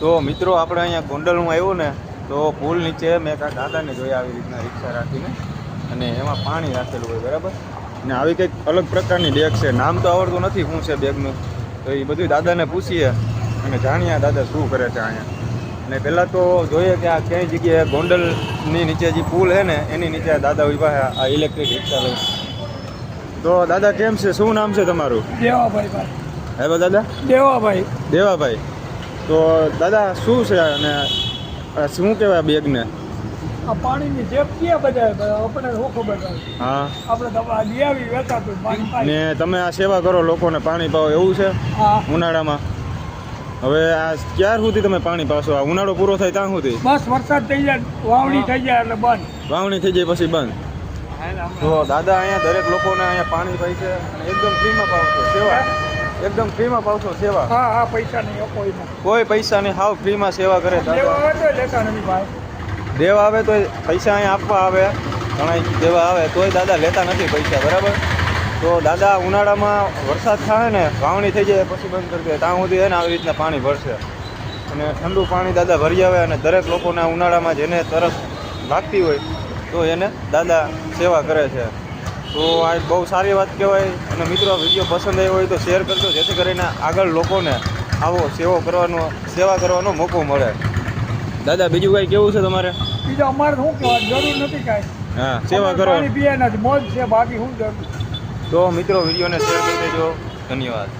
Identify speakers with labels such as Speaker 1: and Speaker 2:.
Speaker 1: તો મિત્રો આપણે અહીંયા ગોંડલમાં આવ્યું ને તો પુલ નીચે મેં કાંઈક દાદાને જોયા આવી રીતના રિક્ષા રાખીને અને એમાં પાણી રાખેલું હોય બરાબર? ને આવી કંઈક અલગ પ્રકારની બેગ છે. નામ તો આવડતું નથી શું છે બેગનું. તો એ બધું દાદાને પૂછીએ અને જાણીએ દાદા શું કરે છે અહીંયા. ને પહેલાં તો જોઈએ કે આ કઈ જગ્યાએ ગોંડલની નીચે જે પુલ છે ને એની નીચે દાદા ઊભા આ ઇલેક્ટ્રિક રિક્ષા લઈ તો દાદા કેમ છે? શું નામ છે તમારું?
Speaker 2: દેવાભાઈ
Speaker 1: હે દાદા?
Speaker 2: દેવાભાઈ.
Speaker 1: દેવાભાઈ. તો દાદા શું છે અને આ શું કહેવાય બેગને?
Speaker 2: આ પાણીની જેબ ક્યાં બધા આપણે શું ખબર
Speaker 1: હા.
Speaker 2: આપણે વેચાતું પાણી
Speaker 1: ને તમે આ સેવા કરો લોકોને પાણી પાવો એવું છે? ઉનાળામાં? હવે આ ક્યાર સુધી તમે પાણી પાશો આ ઉનાળો પૂરો થાય ત્યાં સુધી?
Speaker 2: બસ વરસાદ થઈ જાય વાવણી થઈ જાય એટલે બંધ.
Speaker 1: વાવણી થઈ જાય પછી બંધ. તો દાદા અહીંયા દરેક લોકોને અહીંયા પાણી પાય છે અને એકદમ ફ્રીમાં પાવશો સેવા એકદમ ફ્રીમાં પાવશો સેવા.
Speaker 2: હા હા પૈસા નહીં કોઈ
Speaker 1: કોઈ પૈસા નહીં હાવ ફ્રીમાં સેવા કરે
Speaker 2: દેવા આવે તો લેતા નથી ભાઈ.
Speaker 1: દેવા આવે તો પૈસા અહીંયા આપવા આવે. ઘણા દેવા આવે તોય દાદા લેતા નથી પૈસા બરાબર? તો દાદા ઉનાળામાં વરસાદ થાય ને વાવણી થઈ જાય પછી બંધ કરી દે. ત્યાં સુધી એને આવી રીતના પાણી ભરશે. અને ઠંડુ પાણી દાદા ભરી આવે અને દરેક લોકોને ઉનાળામાં જેને તરસ લાગતી હોય તો એને દાદા સેવા કરે છે. તો આ બહુ સારી વાત કહેવાય અને મિત્રો વીડિયો પસંદ આવ્યો હોય તો શેર કરજો જેથી કરીને આગળ લોકોને આવો સેવો કરવાનો સેવા કરવાનો મોકો મળે. દાદા બીજું કાંઈ કેવું છે તમારે?
Speaker 2: બીજું અમારે શું કહેવાય જરૂર નથી કાંઈ.
Speaker 1: હા સેવા
Speaker 2: કરવાની મોજ છે બાકી શું જરૂર.
Speaker 1: તો મિત્રો વિડીયોને શેર કરી દેજો. ધન્યવાદ.